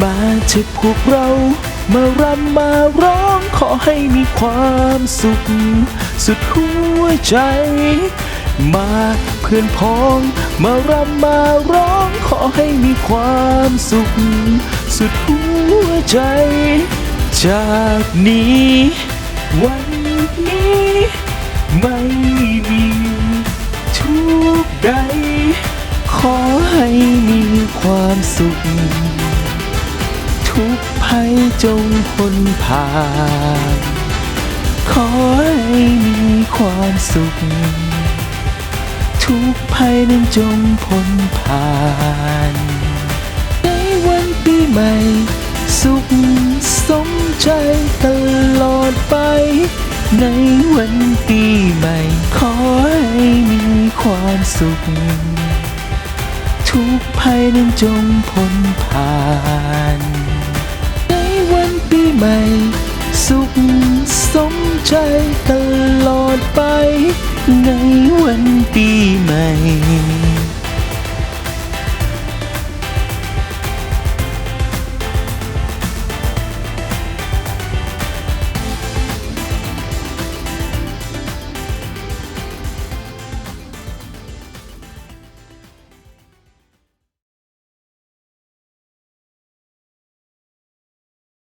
มาเถอะพวกเรา มารำมาร้องขอให้มีความสุข สุดหัวใจ มาเพื่อนพ้อง มารำมาร้องขอให้มีความสุข สุดหัวใจ จากนี้ วันนี้ ไม่มีทุกใด ขอให้มีความสุข ทุกภัยจงพ้นผ่าน ขอให้มีความสุข ทุกภัยนั้นจงพ้นผ่าน ในวันปีใหม่ สุขสมใจตลอดไป ในวันปีใหม่ ขอให้มีความสุข ทุกภัยนั้นจงพ้นผ่าน ใหม่ สุขสมใจตลอดไป ในวันปีใหม่